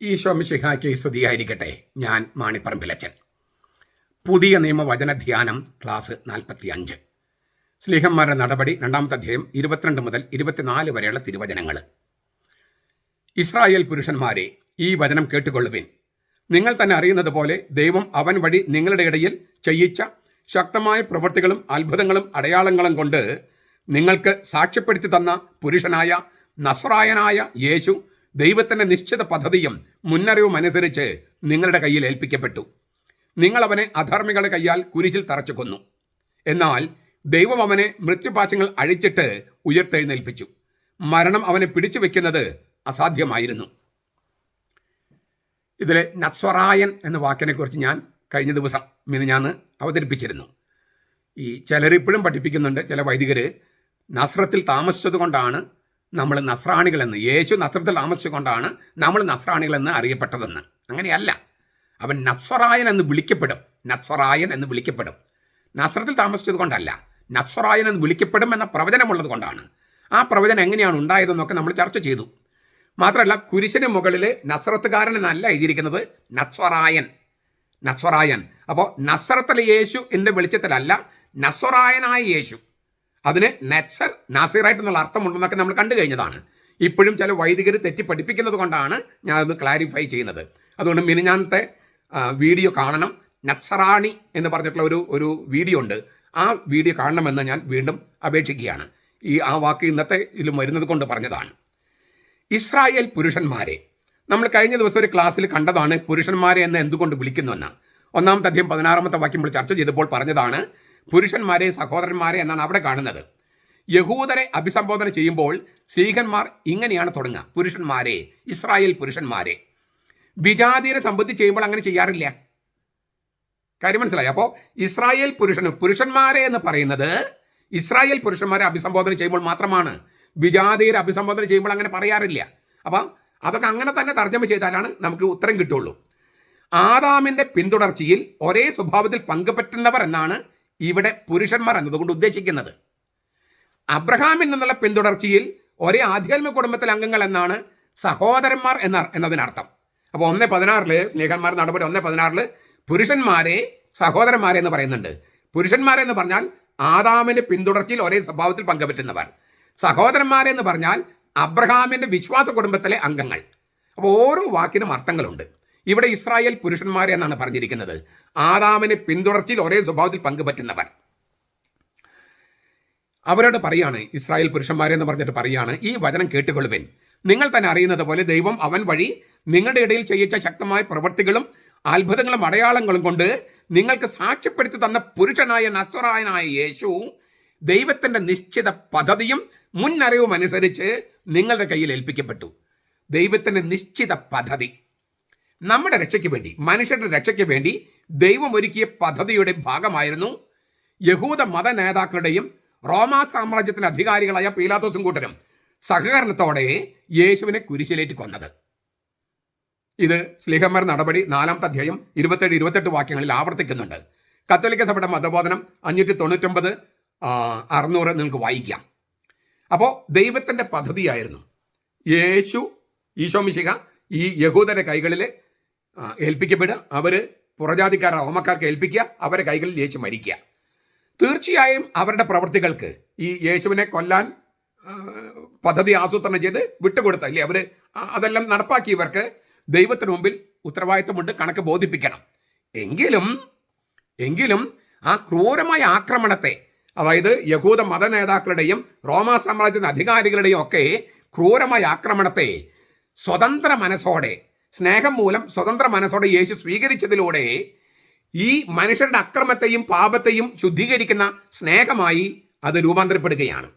ഈശോ മിശിഹായ്ക്ക് സ്തുതിയായിരിക്കട്ടെ. ഞാൻ മാണിപ്പറമ്പിലച്ചൻ പുതിയ നിയമവചന ധ്യാനം ക്ലാസ് നാൽപ്പത്തി അഞ്ച് സ്ലീഹന്മാരുടെ നടപടി രണ്ടാമത്തെ അധ്യായം ഇരുപത്തിരണ്ട് മുതൽ ഇരുപത്തിനാല് വരെയുള്ള തിരുവചനങ്ങൾ ഇസ്രായേൽ പുരുഷന്മാരെ ഈ വചനം കേട്ടുകൊള്ളുവിൻ. നിങ്ങൾ തന്നെ അറിയുന്നത് പോലെ ദൈവം അവൻ വഴി നിങ്ങളുടെ ഇടയിൽ ചെയ്യിച്ച ശക്തമായ പ്രവൃത്തികളും അത്ഭുതങ്ങളും അടയാളങ്ങളും കൊണ്ട് നിങ്ങൾക്ക് സാക്ഷ്യപ്പെടുത്തി തന്ന പുരുഷനായ നസ്രായനായ യേശു ദൈവത്തിന്റെ നിശ്ചിത പദ്ധതിയും മുന്നറിവും അനുസരിച്ച് നിങ്ങളുടെ കയ്യിൽ ഏൽപ്പിക്കപ്പെട്ടു. നിങ്ങൾ അവനെ അധർമ്മികളുടെ കയ്യാൽ കുരിശിൽ തറച്ചു കൊന്നു എന്നാൽ ദൈവം അവനെ മൃത്യുപാശങ്ങൾ അഴിച്ചിട്ട് ഉയർത്തെഴുന്നേൽപ്പിച്ചു. മരണം അവനെ പിടിച്ചു വെക്കുന്നത് അസാധ്യമായിരുന്നു. ഇതിലെ നത്സ്വറായൻ എന്ന വാക്കിനെക്കുറിച്ച് ഞാൻ കഴിഞ്ഞ ദിവസം മിനിഞ്ഞാന്ന് അവതരിപ്പിച്ചിരുന്നു. ഈ ചിലരിപ്പോഴും പഠിപ്പിക്കുന്നുണ്ട് ചില വൈദികർ നസ്രത്തിൽ താമസിച്ചത് കൊണ്ടാണ് നമ്മൾ നസ്രാണികളെന്ന് യേശു നസ്രത്തിൽ താമസിച്ചുകൊണ്ടാണ് നമ്മൾ നസ്രാണികളെന്ന് അറിയപ്പെട്ടതെന്ന്. അങ്ങനെയല്ല. അവൻ നസ്വറായൻ എന്ന് വിളിക്കപ്പെടും. നസ്വറായൻ എന്ന് വിളിക്കപ്പെടും. നസ്രത്തിൽ താമസിച്ചത് കൊണ്ടല്ല. നസ്വറായൻ എന്ന് വിളിക്കപ്പെടും എന്ന പ്രവചനമുള്ളത് കൊണ്ടാണ്. ആ പ്രവചനം എങ്ങനെയാണ് ഉണ്ടായതെന്നൊക്കെ നമ്മൾ ചർച്ച ചെയ്തു. മാത്രമല്ല കുരിശിന് മുകളിൽ നസ്രത്തുകാരൻ എന്നല്ല എഴുതിയിരിക്കുന്നത് നസ്വറായൻ നസ്വറായൻ അപ്പോൾ നസ്രത്തിലെ യേശു എന്ന വെളിച്ചത്തിലല്ല നസ്വറായനായ യേശു. അതിന് നെറ്റ്സർ നാസിറൈറ്റ് എന്നുള്ള അർത്ഥമുണ്ടെന്നൊക്കെ നമ്മൾ കണ്ടു കഴിഞ്ഞതാണ്. ഇപ്പോഴും ചില വൈദികർ തെറ്റി പഠിപ്പിക്കുന്നത് കൊണ്ടാണ് ഞാനത് ക്ലാരിഫൈ ചെയ്യുന്നത്. അതുകൊണ്ട് മിനിഞ്ഞാനത്തെ വീഡിയോ കാണണം. നക്സറാണി എന്ന് പറഞ്ഞിട്ടുള്ള ഒരു ഒരു വീഡിയോ ഉണ്ട്. ആ വീഡിയോ കാണണമെന്ന് ഞാൻ വീണ്ടും അപേക്ഷിക്കുകയാണ്. ഈ ആ വാക്ക് ഇന്നത്തെ ഇതിൽ വരുന്നത് കൊണ്ട് പറഞ്ഞതാണ്. ഇസ്രായേൽ പുരുഷന്മാരെ. നമ്മൾ കഴിഞ്ഞ ദിവസം ഒരു ക്ലാസ്സിൽ കണ്ടതാണ് പുരുഷന്മാരെ എന്ന് എന്തുകൊണ്ട് വിളിക്കുന്നുവെന്ന്. ഒന്നാമത്തെ അധ്യയം പതിനാറാമത്തെ വാക്യം നമ്മൾ ചർച്ച ചെയ്തപ്പോൾ പറഞ്ഞതാണ് പുരുഷന്മാരെ സഹോദരന്മാരെ എന്നാണ് അവിടെ കാണുന്നത്. യഹൂദരെ അഭിസംബോധന ചെയ്യുമ്പോൾ സ്ത്രീകന്മാർ ഇങ്ങനെയാണ് തുടങ്ങുക. പുരുഷന്മാരെ ഇസ്രായേൽ പുരുഷന്മാരെ. വിജാതിയരെ സംബന്ധിച്ച് ചെയ്യുമ്പോൾ അങ്ങനെ ചെയ്യാറില്ല. കാര്യം മനസ്സിലായി? അപ്പോൾ ഇസ്രായേൽ പുരുഷന് പുരുഷന്മാരെ എന്ന് പറയുന്നത് ഇസ്രായേൽ പുരുഷന്മാരെ അഭിസംബോധന ചെയ്യുമ്പോൾ മാത്രമാണ്. വിജാതിയരെ അഭിസംബോധന ചെയ്യുമ്പോൾ അങ്ങനെ പറയാറില്ല. അപ്പം അതൊക്കെ അങ്ങനെ തന്നെ തർജമ ചെയ്താലാണ് നമുക്ക് ഉത്തരം കിട്ടുള്ളൂ. ആദാമിന്റെ പിന്തുടർച്ചയിൽ ഒരേ സ്വഭാവത്തിൽ പങ്കുപറ്റുന്നവർ എന്നാണ് ഇവിടെ പുരുഷന്മാർ എന്നതുകൊണ്ട് ഉദ്ദേശിക്കുന്നത്. അബ്രഹാമിൽ നിന്നുള്ള പിന്തുടർച്ചയിൽ ഒരേ ആധ്യാത്മിക കുടുംബത്തിലെ അംഗങ്ങൾ എന്നാണ് സഹോദരന്മാർ എന്ന എന്നതിനർത്ഥം. അപ്പോൾ ഒന്ന് പതിനാറിൽ സ്നേഹന്മാർ നടപടി ഒന്ന് പതിനാറിൽ പുരുഷന്മാരെ സഹോദരന്മാരെ എന്ന് പറയുന്നുണ്ട്. പുരുഷന്മാരെ എന്ന് പറഞ്ഞാൽ ആദാമിന്റെ പിന്തുടർച്ചയിൽ ഒരേ സ്വഭാവത്തിൽ പങ്കുപറ്റുന്നവർ. സഹോദരന്മാരെ എന്ന് പറഞ്ഞാൽ അബ്രഹാമിന്റെ വിശ്വാസ കുടുംബത്തിലെ അംഗങ്ങൾ. അപ്പോൾ ഓരോ വാക്കിനും അർത്ഥങ്ങളുണ്ട്. ഇവിടെ ഇസ്രായേൽ പുരുഷന്മാരെ എന്നാണ് പറഞ്ഞിരിക്കുന്നത്. ആദാമിന് പിന്തുടർച്ചയിൽ ഒരേ സ്വഭാവത്തിൽ പങ്കുപറ്റുന്നവർ. അവരോട് പറയാണ് ഇസ്രായേൽ പുരുഷന്മാരെ എന്ന് പറഞ്ഞിട്ട് പറയാണ് ഈ വചനം കേട്ടുകൊള്ളുവിൻ. നിങ്ങൾ തന്നെ അറിയുന്നത് പോലെ ദൈവം അവൻ വഴി നിങ്ങളുടെ ഇടയിൽ ചെയ്യിച്ച ശക്തമായ പ്രവൃത്തികളും അത്ഭുതങ്ങളും അടയാളങ്ങളും കൊണ്ട് നിങ്ങൾക്ക് സാക്ഷ്യപ്പെടുത്തി തന്ന പുരുഷനായ നസ്വറായനായ യേശു ദൈവത്തിന്റെ നിശ്ചിത പദ്ധതിയും മുന്നറിവും അനുസരിച്ച് നിങ്ങളുടെ കയ്യിൽ ഏൽപ്പിക്കപ്പെട്ടു. ദൈവത്തിന്റെ നിശ്ചിത പദ്ധതി. നമ്മുടെ രക്ഷയ്ക്ക് വേണ്ടി മനുഷ്യരുടെ രക്ഷയ്ക്ക് വേണ്ടി ദൈവം ഒരുക്കിയ പദ്ധതിയുടെ ഭാഗമായിരുന്നു യഹൂദ മത നേതാക്കളുടെയും റോമാ സാമ്രാജ്യത്തിന്റെ അധികാരികളായ പീലാത്തോസും കൂട്ടരും സഹകരണത്തോടെ യേശുവിനെ കുരിശിലേറ്റ് കൊന്നത്. ഇത് സ്ലിഹമ്മർ നടപടി നാലാമത്തെ അധ്യായം ഇരുപത്തേഴ് ഇരുപത്തെട്ട് വാക്യങ്ങളിൽ ആവർത്തിക്കുന്നുണ്ട്. കത്തോലിക്ക സഭയുടെ മതബോധനം അഞ്ഞൂറ്റി തൊണ്ണൂറ്റൊമ്പത് അറുന്നൂറ് നിങ്ങൾക്ക് വായിക്കാം. അപ്പോൾ ദൈവത്തിന്റെ പദ്ധതിയായിരുന്നു യേശു ഈശോമിശിക ഈ യഹൂദരുടെ കൈകളിൽ ഏൽപ്പിക്കപ്പെടുക. അവർ പുറജാതിക്കാർ റോമക്കാർക്ക് ഏൽപ്പിക്കുക അവരെ കൈകളിൽ യേശു മരിക്കുക. തീർച്ചയായും അവരുടെ പ്രവൃത്തികൾക്ക് ഈ യേശുവിനെ കൊല്ലാൻ പദ്ധതി ആസൂത്രണം ചെയ്ത് വിട്ടുകൊടുത്ത അല്ലേ? അവർ അതെല്ലാം നടപ്പാക്കിയവർക്ക് ദൈവത്തിന് മുമ്പിൽ ഉത്തരവാദിത്തമുണ്ട് കണക്ക് ബോധിപ്പിക്കണം. എങ്കിലും എങ്കിലും ആ ക്രൂരമായ ആക്രമണത്തെ അതായത് യഹൂദ മത നേതാക്കളുടെയും റോമാ സാമ്രാജ്യത്തിന്റെ അധികാരികളുടെയും ഒക്കെ ക്രൂരമായ ആക്രമണത്തെ സ്വതന്ത്ര മനസ്സോടെ സ്നേഹം മൂലം സ്വതന്ത്ര മനസ്സോടെ യേശു സ്വീകരിച്ചതിലൂടെ ഈ മനുഷ്യരുടെ അക്രമത്തെയും പാപത്തെയും ശുദ്ധീകരിക്കുന്ന സ്നേഹമായി അത് രൂപാന്തരപ്പെടുകയാണ്.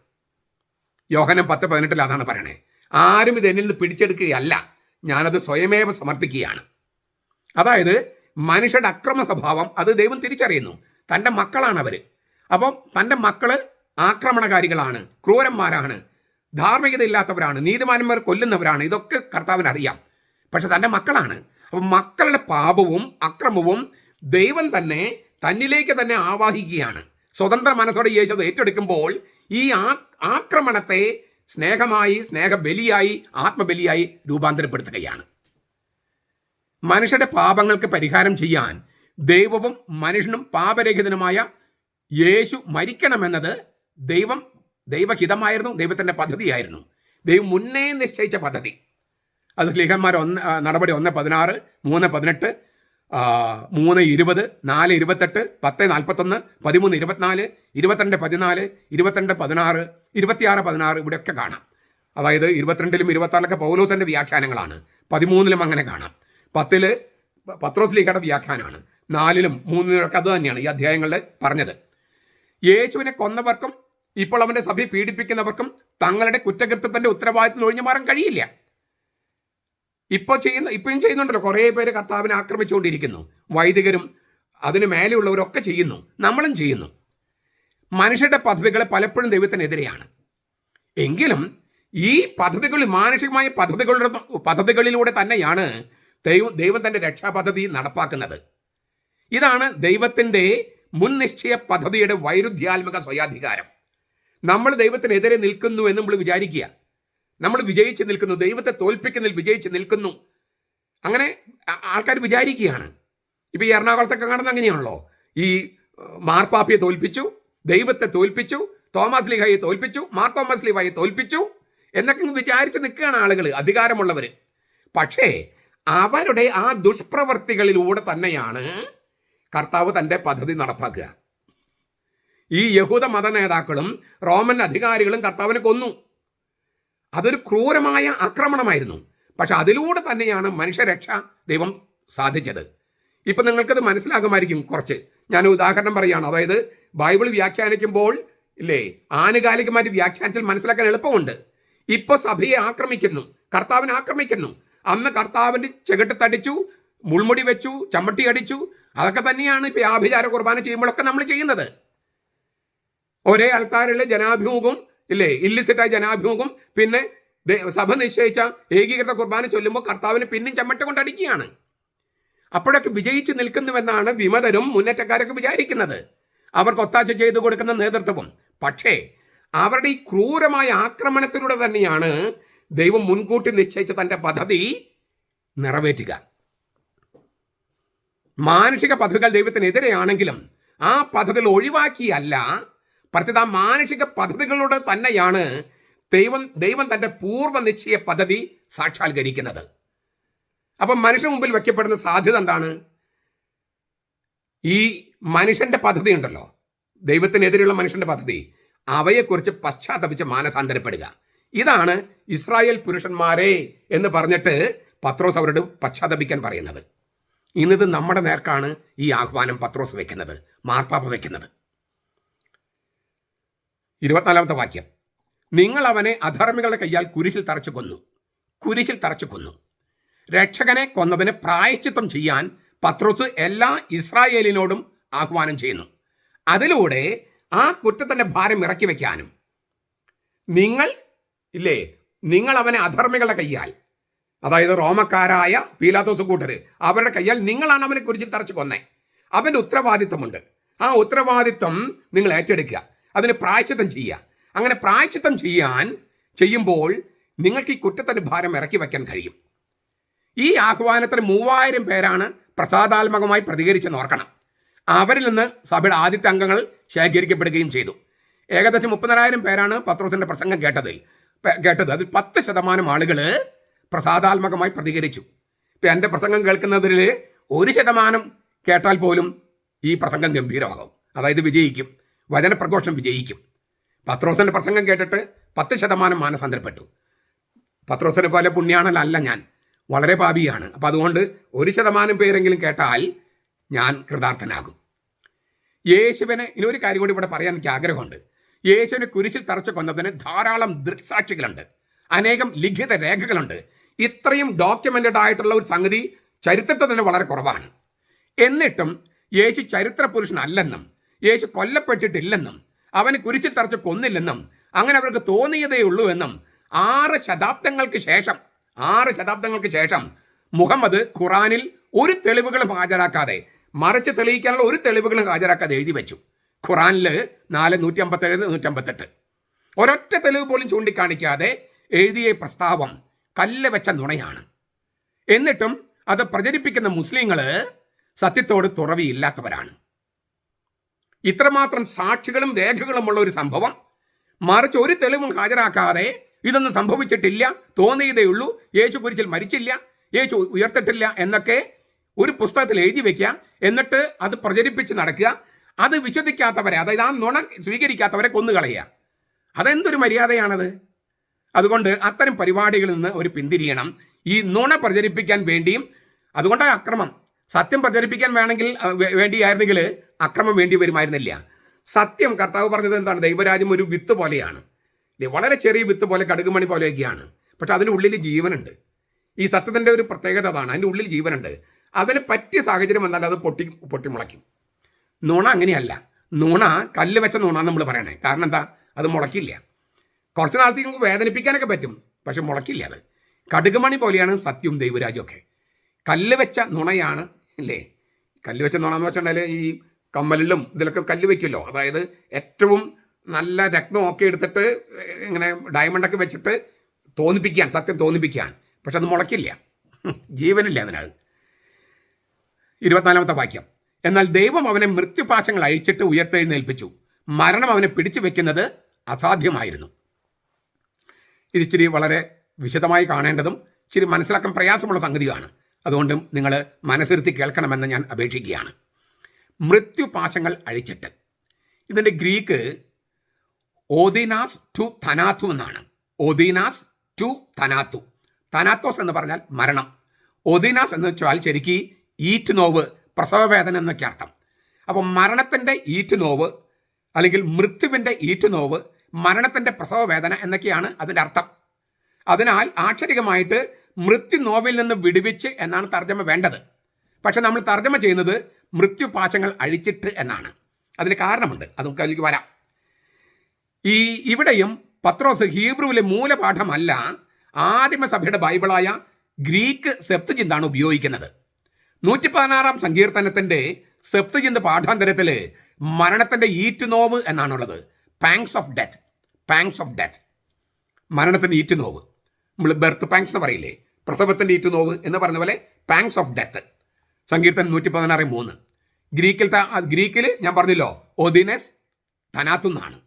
യോഹനം പത്ത് പതിനെട്ടിൽ അതാണ് പറയണേ. ആരും ഇത് എന്നിൽ നിന്ന് പിടിച്ചെടുക്കുകയല്ല. ഞാനത് സ്വയമേവ സമർപ്പിക്കുകയാണ്. അതായത് മനുഷ്യരുടെ അക്രമ സ്വഭാവം അത് ദൈവം തിരിച്ചറിയുന്നു. തന്റെ മക്കളാണ് അവർ അപ്പം തന്റെ മക്കൾ ആക്രമണകാരികളാണ് ക്രൂരന്മാരാണ് ധാർമ്മികത ഇല്ലാത്തവരാണ് നീതിമാന്മാർ കൊല്ലുന്നവരാണ്. ഇതൊക്കെ കർത്താവിന് അറിയാം പക്ഷെ തന്റെ മക്കളാണ്. അപ്പം മക്കളുടെ പാപവും അക്രമവും ദൈവം തന്നെ തന്നിലേക്ക് തന്നെ ആവാഹിക്കുകയാണ്. സ്വതന്ത്ര മനസ്സോടെ യേശു ഏറ്റെടുക്കുമ്പോൾ ഈ ആക്രമണത്തെ സ്നേഹമായി സ്നേഹബലിയായി ആത്മബലിയായി രൂപാന്തരപ്പെടുത്തുകയാണ്. മനുഷ്യരുടെ പാപങ്ങൾക്ക് പരിഹാരം ചെയ്യാൻ ദൈവവും മനുഷ്യനും പാപരഹിതനുമായ യേശു മരിക്കണമെന്നത് ദൈവം ദൈവഹിതമായിരുന്നു ദൈവത്തിന്റെ പദ്ധതിയായിരുന്നു. ദൈവം മുന്നേ നിശ്ചയിച്ച പദ്ധതി. അത് ലീഗന്മാർ ഒന്ന് നടപടി ഒന്ന് പതിനാറ് മൂന്ന് പതിനെട്ട് മൂന്ന് ഇരുപത് നാല് ഇരുപത്തെട്ട് പത്ത് നാൽപ്പത്തൊന്ന് പതിമൂന്ന് ഇരുപത്തിനാല് ഇരുപത്തിരണ്ട് പതിനാല് ഇരുപത്തിരണ്ട് പതിനാറ് ഇരുപത്തിയാറ് പതിനാറ് ഇവിടെയൊക്കെ കാണാം. അതായത് ഇരുപത്തിരണ്ടിലും ഇരുപത്താറിലൊക്കെ പൗലോസിന്റെ വ്യാഖ്യാനങ്ങളാണ്. പതിമൂന്നിലും അങ്ങനെ കാണാം. പത്തിൽ പത്രോസ് ലീഗയുടെ വ്യാഖ്യാനമാണ്. നാലിലും മൂന്നിലൊക്കെ അത് തന്നെയാണ് ഈ അധ്യായങ്ങളിൽ പറഞ്ഞത്. യേശുവിനെ കൊന്നവർക്കും ഇപ്പോൾ അവന്റെ സഭയെ പീഡിപ്പിക്കുന്നവർക്കും തങ്ങളുടെ കുറ്റകൃത്യത്തിന്റെ ഉത്തരവാദിത്തം ഒഴിഞ്ഞു മാറാൻ കഴിയില്ല. ഇപ്പോൾ ചെയ്യുന്ന ഇപ്പോഴും ചെയ്യുന്നുണ്ടല്ലോ. കുറേ പേര് കർത്താവിനെ ആക്രമിച്ചുകൊണ്ടിരിക്കുന്നു. വൈദികരും അതിന് മേലെയുള്ളവരൊക്കെ ചെയ്യുന്നു. നമ്മളും ചെയ്യുന്നു. മനുഷ്യരുടെ പദ്ധതികൾ പലപ്പോഴും ദൈവത്തിനെതിരെയാണ്. എങ്കിലും ഈ പദ്ധതികൾ മാനുഷികമായ പദ്ധതികളുടെ പദ്ധതികളിലൂടെ തന്നെയാണ് ദൈവം ദൈവം രക്ഷാ രക്ഷാപദ്ധതി നടപ്പാക്കുന്നത്. ഇതാണ് ദൈവത്തിന്റെ മുൻനിശ്ചയ പദ്ധതിയുടെ വൈരുദ്ധ്യാത്മക സ്വയാധികാരം. നമ്മൾ ദൈവത്തിനെതിരെ നിൽക്കുന്നു എന്ന് നമ്മൾ വിചാരിക്കുക. നമ്മൾ വിജയിച്ച് നിൽക്കുന്നു ദൈവത്തെ തോൽപ്പിക്കുന്നതിൽ വിജയിച്ച് നിൽക്കുന്നു. അങ്ങനെ ആൾക്കാർ വിചാരിക്കുകയാണ്. ഇപ്പൊ ഈ എറണാകുളത്തൊക്കെ കാണുന്ന അങ്ങനെയാണല്ലോ. ഈ മാർപ്പാപ്പയെ തോൽപ്പിച്ചു ദൈവത്തെ തോൽപ്പിച്ചു തോമസ് ലിഹയെ തോൽപ്പിച്ചു മാർ തോമസ് ലീഹയെ തോൽപ്പിച്ചു എന്നൊക്കെ വിചാരിച്ച് നിൽക്കുകയാണ് ആളുകൾ അധികാരമുള്ളവർ പക്ഷേ അവരുടെ ആ ദുഷ്പ്രവർത്തികളിലൂടെ തന്നെയാണ് കർത്താവ് തന്റെ പദ്ധതി നടപ്പാക്കുക. ഈ യഹൂദ മത നേതാക്കളും റോമൻ അധികാരികളും കർത്താവിനെ കൊന്നു. അതൊരു ക്രൂരമായ ആക്രമണമായിരുന്നു. പക്ഷെ അതിലൂടെ തന്നെയാണ് മനുഷ്യരക്ഷ ദൈവം സാധിച്ചത്. ഇപ്പം നിങ്ങൾക്കത് മനസ്സിലാകുമായിരിക്കും കുറച്ച്. ഞാൻ ഉദാഹരണം പറയുകയാണ്. അതായത് ബൈബിൾ വ്യാഖ്യാനിക്കുമ്പോൾ ഇല്ലേ ആനുകാലികമായിട്ട് വ്യാഖ്യാനിച്ചാൽ മനസ്സിലാക്കാൻ എളുപ്പമുണ്ട്. ഇപ്പൊ സഭയെ ആക്രമിക്കുന്നു കർത്താവിനെ ആക്രമിക്കുന്നു. അന്ന് കർത്താവിന്റെ ചെകിട്ടത്തടിച്ചു മുൾമുടി വെച്ചു ചമ്മട്ടി അടിച്ചു. അതൊക്കെ തന്നെയാണ് ഇപ്പൊ ആഭിചാര കുർബാന ചെയ്യുമ്പോഴൊക്കെ നമ്മൾ ചെയ്യുന്നത്. ഒരേ ആൾക്കാരുള്ള ജനാഭിമുഖം ഇല്ലേ? ഇല്ലിസിറ്റായ ജനാഭിമുഖം. പിന്നെ സഭ നിശ്ചയിച്ച ഏകീകൃത കുർബാന ചൊല്ലുമ്പോൾ കർത്താവിന് പിന്നും ചമ്മട്ട കൊണ്ടടിക്കുകയാണ്. അപ്പോഴൊക്കെ വിജയിച്ച് നിൽക്കുന്നുവെന്നാണ് വിമതരും മുന്നേറ്റക്കാരൊക്കെ വിചാരിക്കുന്നത്. അവർക്ക് ഒത്താശ ചെയ്തു കൊടുക്കുന്ന നേതൃത്വവും. പക്ഷേ അവരുടെ ഈ ക്രൂരമായ ആക്രമണത്തിലൂടെ തന്നെയാണ് ദൈവം മുൻകൂട്ടി നിശ്ചയിച്ച തന്റെ പദ്ധതി നിറവേറ്റുക. മാനുഷിക പദ്ധതികൾ ദൈവത്തിനെതിരെയാണെങ്കിലും ആ പദ്ധതികൾ ഒഴിവാക്കിയല്ല പ്രത്യേക മാനുഷിക പദ്ധതികളോട് തന്നെയാണ് ദൈവം ദൈവം തന്റെ പൂർവ നിശ്ചയ പദ്ധതി സാക്ഷാത്കരിക്കുന്നത്. അപ്പം മനുഷ്യ മുമ്പിൽ വയ്ക്കപ്പെടുന്ന സാധ്യത എന്താണ്? ഈ മനുഷ്യന്റെ പദ്ധതി ഉണ്ടല്ലോ. ദൈവത്തിനെതിരെയുള്ള മനുഷ്യന്റെ പദ്ധതി. അവയെക്കുറിച്ച് പശ്ചാത്തപിച്ച് മാനസാന്തരപ്പെടുക. ഇതാണ് ഇസ്രായേൽ പുരുഷന്മാരെ എന്ന് പറഞ്ഞിട്ട് പത്രോസ് അവരോട് പശ്ചാത്തപിക്കാൻ പറയുന്നത്. ഇന്നിത് നമ്മുടെ നേർക്കാണ് ഈ ആഹ്വാനം പത്രോസ് വെക്കുന്നത് മാർപ്പാപ്പ വെക്കുന്നത് ഇരുപത്തിനാലാമത്തെ വാക്യം. നിങ്ങൾ അവനെ അധർമ്മികളുടെ കയ്യാൽ കുരിശിൽ തറച്ചു കൊന്നു. കുരിശിൽ തറച്ചു കൊന്നു. രക്ഷകനെ കൊന്നതിന് പ്രായശ്ചിത്തം ചെയ്യാൻ പത്രോസ് എല്ലാ ഇസ്രായേലിനോടും ആഹ്വാനം ചെയ്യുന്നു. അതിലൂടെ ആ കുറ്റത്തിന്റെ ഭാരം ഇറക്കി വെക്കാനും. നിങ്ങൾ ഇല്ലേ നിങ്ങൾ അവനെ അധർമ്മികളുടെ കയ്യാൽ. അതായത് റോമക്കാരായ പീലാത്തോസ് കൂട്ടർ അവരുടെ കയ്യാൽ നിങ്ങളാണ് അവനെ കുരിശിൽ തറച്ചു കൊന്നേ. അവന്റെ ഉത്തരവാദിത്തമുണ്ട് ആ ഉത്തരവാദിത്തം നിങ്ങൾ ഏറ്റെടുക്കുക. അതിന് പ്രായച്ചിത്തം ചെയ്യുക. അങ്ങനെ പ്രായച്ചിത്തം ചെയ്യാൻ ചെയ്യുമ്പോൾ നിങ്ങൾക്ക് ഈ കുറ്റത്തിന്റെ ഭാരം ഇറക്കി വയ്ക്കാൻ കഴിയും. ഈ ആഹ്വാനത്തിന് മൂവായിരം പേരാണ് പ്രസാദാത്മകമായി പ്രതികരിച്ചെന്ന് ഓർക്കണം. അവരിൽ നിന്ന് സഭയുടെ ആദ്യത്തെ അംഗങ്ങൾ ശേഖരിക്കപ്പെടുകയും ചെയ്തു. ഏകദേശം മുപ്പതിനായിരം പേരാണ് പത്രോസിന്റെ പ്രസംഗം കേട്ടതിൽ. കേട്ടത്. അതിൽ പത്ത് ശതമാനം ആളുകൾ പ്രസാദാത്മകമായി പ്രതികരിച്ചു. ഇപ്പം എന്റെ പ്രസംഗം കേൾക്കുന്നതിൽ ഒരു ശതമാനം കേട്ടാൽ പോലും ഈ പ്രസംഗം ഗംഭീരമാകും. അതായത് വിജയിക്കും. വചനപ്രഘോഷം വിജയിക്കും. പത്രോസിന്റെ പ്രസംഗം കേട്ടിട്ട് പത്ത് ശതമാനം മാനസാന്തരപ്പെട്ടു. പത്രോസിനെ പോലെ പുണ്യാണല്ല ഞാൻ. വളരെ പാപിയാണ്. അപ്പം അതുകൊണ്ട് ഒരു ശതമാനം പേരെങ്കിലും കേട്ടാൽ ഞാൻ കൃതാർത്ഥനാകും. യേശുവിനെ ഇനി ഒരു കാര്യം കൂടി ഇവിടെ പറയാൻ എനിക്ക് ആഗ്രഹമുണ്ട്. യേശുവിനെ കുരിശിൽ തറച്ചു കൊന്നതിന് ധാരാളം ദൃക്സാക്ഷികളുണ്ട്. അനേകം ലിഖിത രേഖകളുണ്ട്. ഇത്രയും ഡോക്യുമെന്റഡ് ആയിട്ടുള്ള ഒരു സംഗതി ചരിത്രത്തിൽ തന്നെ വളരെ കുറവാണ്. എന്നിട്ടും യേശു ചരിത്ര പുരുഷനല്ലെന്നും യേശു കൊല്ലപ്പെട്ടിട്ടില്ലെന്നും അവന് കുരിച്ചിൽ തറച്ച് കൊന്നില്ലെന്നും അങ്ങനെ അവർക്ക് തോന്നിയതേ ഉള്ളൂ എന്നും ആറ് ശതാബ്ദങ്ങൾക്ക് ശേഷം ആറ് ശതാബ്ദങ്ങൾക്ക് ശേഷം മുഹമ്മദ് ഖുറാനിൽ ഒരു തെളിവുകളും ഹാജരാക്കാതെ മറിച്ച് തെളിയിക്കാനുള്ള ഒരു തെളിവുകളും ഹാജരാക്കാതെ എഴുതി വെച്ചു. ഖുറാനിൽ നാല് നൂറ്റി അമ്പത്തേഴ് നൂറ്റി അമ്പത്തെട്ട് ഒരൊറ്റ തെളിവ് പോലും ചൂണ്ടിക്കാണിക്കാതെ എഴുതിയ പ്രസ്താവം കല്ല് വെച്ച നുണയാണ്. എന്നിട്ടും അത് പ്രചരിപ്പിക്കുന്ന മുസ്ലിങ്ങൾ സത്യത്തോട് തുറവിയില്ലാത്തവരാണ്. ഇത്രമാത്രം സാക്ഷികളും രേഖകളും ഉള്ള ഒരു സംഭവം. മറിച്ച് ഒരു തെളിവും ഹാജരാക്കാതെ ഇതൊന്നും സംഭവിച്ചിട്ടില്ല തോന്നിയതേ ഉള്ളൂ യേശു കുരിശിൽ മരിച്ചില്ല യേശു ഉയർത്തിട്ടില്ല എന്നൊക്കെ ഒരു പുസ്തകത്തിൽ എഴുതി വെക്കുക. എന്നിട്ട് അത് പ്രചരിപ്പിച്ച് നടക്കുക. അത് വിശ്വസിക്കാത്തവരെ അതായത് ആ നുണ സ്വീകരിക്കാത്തവരെ കൊന്നുകളയുക. അതെന്തൊരു മര്യാദയാണത്? അതുകൊണ്ട് അത്തരം പരിപാടികളിൽ നിന്ന് ഒരു പിന്തിരിയണം. ഈ നുണ പ്രചരിപ്പിക്കാൻ വേണ്ടിയും അതുകൊണ്ടാണ് അക്രമം. സത്യം പ്രചരിപ്പിക്കാൻ വേണമെങ്കിൽ വേണ്ടിയായിരുന്നെങ്കിൽ അക്രമം വേണ്ടി വരുമായിരുന്നില്ല. സത്യം കർത്താവ് പറഞ്ഞത് എന്താണ്? ദൈവരാജ്യം ഒരു വിത്ത് പോലെയാണ്? വളരെ ചെറിയ വിത്ത് പോലെ കടുകുമണി പോലെയൊക്കെയാണ്. പക്ഷെ അതിന്റെ ഉള്ളിൽ ജീവനുണ്ട്. ഈ സത്യത്തിന്റെ ഒരു പ്രത്യേകത അതാണ്. അതിന്റെ ഉള്ളിൽ ജീവനുണ്ട്. അതിന് പറ്റിയ സാഹചര്യം വന്നാൽ അത് പൊട്ടി പൊട്ടിമുളയ്ക്കും. നുണ അങ്ങനെയല്ല. നുണ കല്ല് വെച്ച നുണ നമ്മൾ പറയണേ. കാരണം എന്താ? അത് മുളയ്ക്കില്ല. കുറച്ച് നാളത്തേക്ക് നമുക്ക് വേദനിപ്പിക്കാനൊക്കെ പറ്റും. പക്ഷെ മുളയ്ക്കില്ല അത്. കടുകുമണി പോലെയാണ് സത്യവും ദൈവരാജ്യമൊക്കെ കല്ല് വെച്ച നുണയാണ് അല്ലേ? കല്ല് വെച്ച നുണ എന്ന് വെച്ചിട്ടുണ്ടെങ്കിൽ ഈ കമ്മലിലും ഇതിലൊക്കെ കല്ല് വെക്കുമല്ലോ. അതായത് ഏറ്റവും നല്ല രക്തം ഒക്കെ എടുത്തിട്ട് ഇങ്ങനെ ഡയമണ്ടൊക്കെ വെച്ചിട്ട് തോന്നിപ്പിക്കാൻ സത്യം തോന്നിപ്പിക്കാൻ. പക്ഷെ അത് മുളക്കില്ല ജീവനില്ല അതിനത്. ഇരുപത്തിനാലാമത്തെ വാക്യം. എന്നാൽ ദൈവം അവനെ മൃത്യുപാശങ്ങൾ അഴിച്ചിട്ട് ഉയർത്തെഴുന്നേൽപ്പിച്ചു. മരണം അവനെ പിടിച്ചു വെക്കുന്നത് അസാധ്യമായിരുന്നു. ഇത് ഇച്ചിരി വളരെ വിശദമായി കാണേണ്ടതും ഇച്ചിരി മനസ്സിലാക്കാൻ പ്രയാസമുള്ള സംഗതിയാണ്. അതുകൊണ്ടും നിങ്ങൾ മനസ്സിരുത്തി കേൾക്കണമെന്ന് ഞാൻ അപേക്ഷിക്കുകയാണ്. മൃത്യുപാശങ്ങൾ അഴിച്ചിട്ട്. ഇതിന്റെ ഗ്രീക്ക് ഓദിനാസ് ടു തനാത്തു എന്നാണ്. ഓദിനാസ് ടു തനാത്തു. തനാത്തോസ് എന്ന് പറഞ്ഞാൽ മരണം. ഒദിനാസ് എന്ന് വെച്ചാൽ ശരിക്ക് ഈറ്റ് നോവ് പ്രസവവേദന എന്നൊക്കെ അർത്ഥം. അപ്പോൾ മരണത്തിന്റെ ഈറ്റ് നോവ് അല്ലെങ്കിൽ മൃത്യുവിന്റെ ഈറ്റ് നോവ് മരണത്തിന്റെ പ്രസവവേദന എന്നൊക്കെയാണ് അതിന്റെ അർത്ഥം. അതിനാൽ ആക്ഷരികമായിട്ട് മൃത്യു നോവിൽ നിന്ന് വിടുവിച്ച് എന്നാണ് തർജമ വേണ്ടത്. പക്ഷെ നമ്മൾ തർജമ ചെയ്യുന്നത് മൃത്യുപാശങ്ങൾ അഴിച്ചിട്ട് എന്നാണ്. അതിന് കാരണമുണ്ട്. അത് നമുക്ക് അതിലേക്ക് വരാം. ഈ ഇവിടെയും പത്രോസ് ഹീബ്രുവിലെ മൂലപാഠമല്ല ആദിമസഭയുടെ ബൈബിളായ ഗ്രീക്ക് സെപ്തുചിന്താണ് ഉപയോഗിക്കുന്നത്. നൂറ്റി പതിനാറാം സങ്കീർത്തനത്തിന്റെ സെപ്തുചിന്ത പാഠാന്തരത്തിൽ മരണത്തിന്റെ ഈറ്റുനോവ് എന്നാണുള്ളത്. Pangs of death pangs of death മരണത്തിന്റെ ഈറ്റുനോവ്. നമ്മൾ ബെർത്ത് പാങ്സ് എന്ന് പറയില്ലേ? പ്രസവത്തിന്റെ ഈറ്റുനോവ് എന്ന് പറയുന്ന പോലെ പാങ്സ് ഓഫ് ഡെത്ത് സങ്കീർത്തനം നൂറ്റി പതിനാറ് മൂന്ന്. ഗ്രീക്കിൽ ഗ്രീക്കിൽ ഞാൻ പറഞ്ഞല്ലോ ഒദിനസ് തനാത്തുന്നാണ്.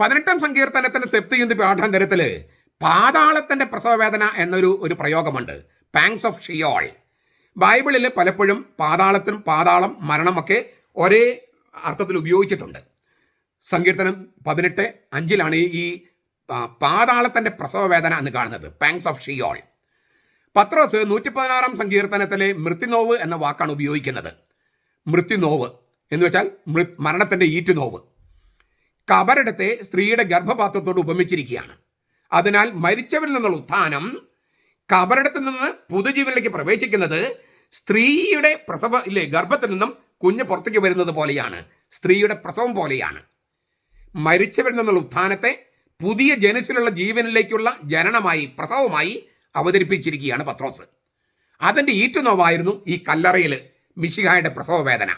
പതിനെട്ടാം സങ്കീർത്തനത്തിന്റെ സെപ്തിയുന്തി പാഠാന്തരത്തിൽ പാതാളത്തിന്റെ പ്രസവവേദന എന്നൊരു ഒരു പ്രയോഗമുണ്ട്. പാങ്സ് ഓഫ് ഷിയോൾ ബൈബിളിൽ പലപ്പോഴും പാതാളത്തിനും പാതാളം മരണമൊക്കെ ഒരേ അർത്ഥത്തിൽ ഉപയോഗിച്ചിട്ടുണ്ട്. സങ്കീർത്തനം പതിനെട്ട് അഞ്ചിലാണ് ഈ- പാതാളത്തിന്റെ പ്രസവവേദന എന്ന് കാണുന്നത്. പാങ്സ് ഓഫ് ഷിയോൾ പത്രോസ് നൂറ്റി പതിനാറാം സങ്കീർത്തനത്തിലെ മൃത്യുനോവ് എന്ന വാക്കാണ് ഉപയോഗിക്കുന്നത്. മൃത്യുനോവ് എന്ന് വെച്ചാൽ മൃ മരണത്തിന്റെ ഈറ്റുനോവ്. കബറിടത്തെ സ്ത്രീയുടെ ഗർഭപാത്രത്തോട് ഉപമിച്ചിരിക്കുകയാണ്. അതിനാൽ മരിച്ചവരിൽ നിന്നുള്ള ഉത്ഥാനം കബറിടത്തിൽ നിന്ന് പുതുജീവനിലേക്ക് പ്രവേശിക്കുന്നത് സ്ത്രീയുടെ പ്രസവ ഇല്ലേ ഗർഭത്തിൽ നിന്നും കുഞ്ഞ് പുറത്തേക്ക് വരുന്നത് പോലെയാണ്. സ്ത്രീയുടെ പ്രസവം പോലെയാണ്. മരിച്ചവരിൽ നിന്നുള്ള ഉത്ഥാനത്തെ പുതിയ ജനസിലുള്ള ജീവനിലേക്കുള്ള ജനനമായി പ്രസവമായി അവതരിപ്പിച്ചിരിക്കുകയാണ് പത്രോസ്. അതിന്റെ ഈറ്റുനോവായിരുന്നു ഈ കല്ലറയിൽ മിശിഹായുടെ പ്രസവ വേദന.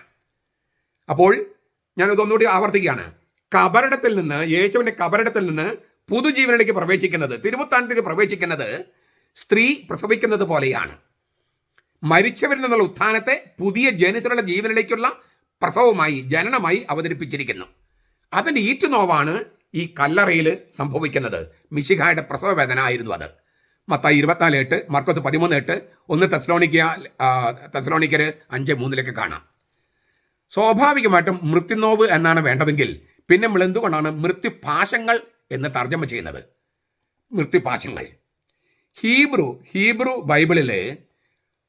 അപ്പോൾ ഞാനിതൊന്നുകൂടി ആവർത്തിക്കുകയാണ്. കബറിടത്തിൽ നിന്ന് യേശുവിന്റെ കബറിടത്തിൽ നിന്ന് പുതുജീവനിലേക്ക് പ്രവേശിക്കുന്നത് തിരുമുത്താനത്തിലേക്ക് പ്രവേശിക്കുന്നത് സ്ത്രീ പ്രസവിക്കുന്നത് പോലെയാണ്. മരിച്ചവരിൽ നിന്നുള്ള ഉത്ഥാനത്തെ പുതിയ ജനിസിലുള്ള ജീവനിലേക്കുള്ള പ്രസവമായി ജനനമായി അവതരിപ്പിച്ചിരിക്കുന്നു. അതിന്റെ ഈറ്റുനോവാണ് ഈ കല്ലറയിൽ സംഭവിക്കുന്നത്. മിശിഹായുടെ പ്രസവ വേദന ആയിരുന്നു അത്. മത്തായി ഇരുപത്തിനാല് എട്ട് മർക്കോസ് പതിമൂന്ന് എട്ട് ഒന്ന് തെസ്ലോണിക്ക തെസ്ലോണിക്കര് അഞ്ച് മൂന്നിലേക്ക് കാണാം. സ്വാഭാവികമായിട്ടും മൃത്യുനോവ് എന്നാണ് വേണ്ടതെങ്കിൽ പിന്നെ നമ്മൾ എന്തുകൊണ്ടാണ് മൃത്യുപാശങ്ങൾ എന്ന് തർജമ ചെയ്യുന്നത്? മൃത്യുപാശങ്ങൾ. ഹീബ്രു ഹീബ്രു ബൈബിളിലെ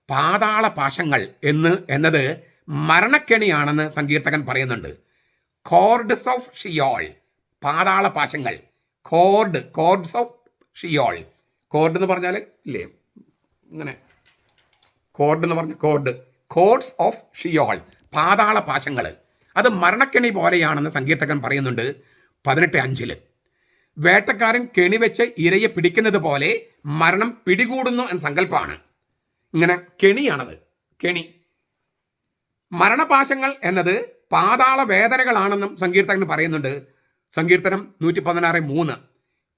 പാതാള പാശങ്ങൾ എന്ന് എന്നത് മരണക്കെണിയാണെന്ന് സങ്കീർത്തകൻ പറയുന്നുണ്ട്. കോർഡ്സ് ഓഫ് ഷിയോൾ പാതാള പാശങ്ങൾ cord cords of Sheol. Cord എന്ന് പറഞ്ഞാൽ ഇല്ലേ? ഇങ്ങനെ. കോർഡ് എന്ന് പറഞ്ഞ കോർഡ് കോഡ്സ് ഓഫ് ഷിയോൾ പാതാള പാശങ്ങൾ അത് മരണക്കെണി പോലെയാണെന്ന് സങ്കീർത്തകൻ പറയുന്നുണ്ട് പതിനെട്ട് അഞ്ചിൽ വേട്ടക്കാരൻ കെണി വെച്ച് ഇരയെ പിടിക്കുന്നത് പോലെ മരണം പിടികൂടുന്നു എന്ന സങ്കല്പമാണ് ഇങ്ങനെ കെണിയാണത്. കെണി. മരണപാശങ്ങൾ എന്നത് പാതാള വേദനകളാണെന്നും സങ്കീർത്തകൻ പറയുന്നുണ്ട്. സങ്കീർത്തനം നൂറ്റി പതിനാറ് മൂന്ന്.